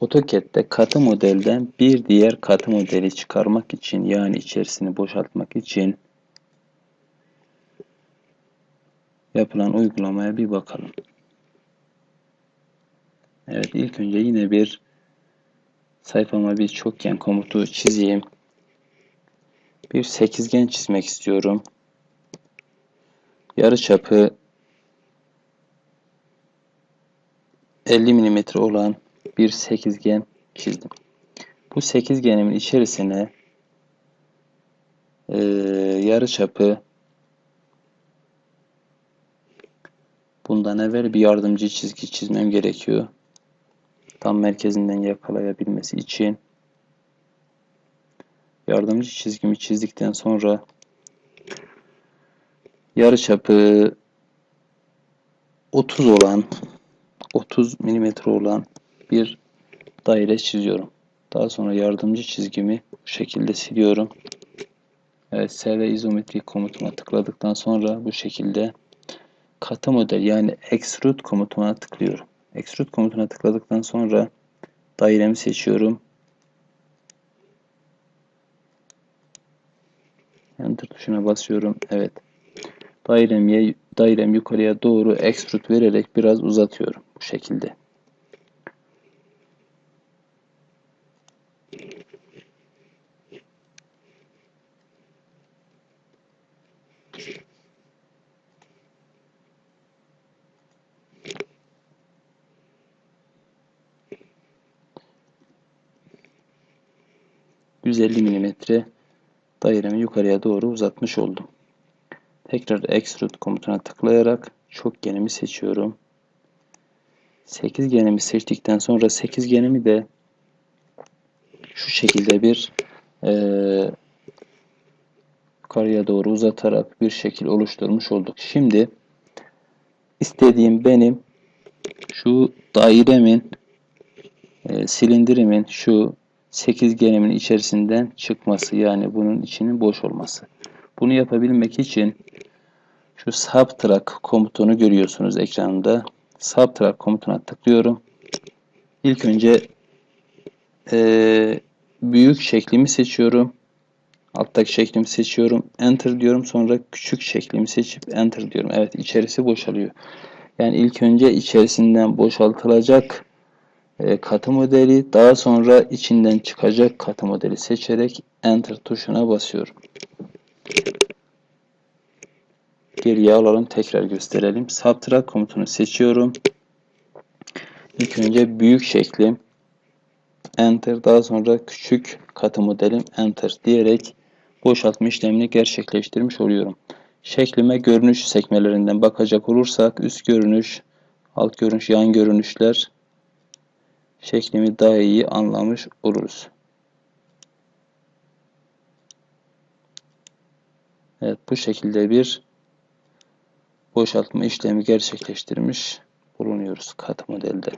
AutoCAD'de katı modelden bir diğer katı modeli çıkarmak için yani içerisini boşaltmak için yapılan uygulamaya bir bakalım. Evet ilk önce yine bir sayfama bir çokgen komutu çizeyim. Bir sekizgen çizmek istiyorum. Yarıçapı 50 mm olan bir sekizgen çizdim. Bu sekizgenimin içerisine e, yarıçapı bundan evvel bir yardımcı çizgi çizmem gerekiyor. Tam merkezinden yakalayabilmesi için yardımcı çizgimi çizdikten sonra yarıçapı 30 olan 30 mm olan bir daire çiziyorum. Daha sonra yardımcı çizgimi bu şekilde siliyorum. Evet, SV izometrik komutuna tıkladıktan sonra bu şekilde katı model yani extrude komutuna tıklıyorum. Extrude komutuna tıkladıktan sonra dairemi seçiyorum. Enter tuşuna basıyorum. Evet. Dairemi, dairem yukarıya doğru extrude vererek biraz uzatıyorum. Bu şekilde. ...150 milimetre dairemi yukarıya doğru uzatmış oldum. Tekrar extrude komutuna tıklayarak çokgenimi seçiyorum. Sekizgenimi seçtikten sonra sekizgenimi de şu şekilde bir e, yukarıya doğru uzatarak bir şekil oluşturmuş olduk. Şimdi istediğim benim şu dairemin e, silindirimin şu sekizgenimin içerisinden çıkması yani bunun içinin boş olması. Bunu yapabilmek için şu subtract komutunu görüyorsunuz ekranda. Subtract komutuna tıklıyorum. İlk önce e, büyük şeklimi seçiyorum. Alttaki şeklimi seçiyorum. Enter diyorum. Sonra küçük şeklimi seçip Enter diyorum. Evet içerisi boşalıyor. Yani ilk önce içerisinden boşaltılacak katı modeli daha sonra içinden çıkacak katı modeli seçerek Enter tuşuna basıyorum. Geriye alalım tekrar gösterelim. Subtract komutunu seçiyorum. İlk önce büyük şeklim Enter daha sonra küçük katı modelim Enter diyerek boşaltma işlemini gerçekleştirmiş oluyorum. Şeklime görünüş sekmelerinden bakacak olursak üst görünüş, alt görünüş, yan görünüşler şeklimi daha iyi anlamış oluruz. Evet bu şekilde bir boşaltma işlemi gerçekleştirmiş bulunuyoruz kat modelde.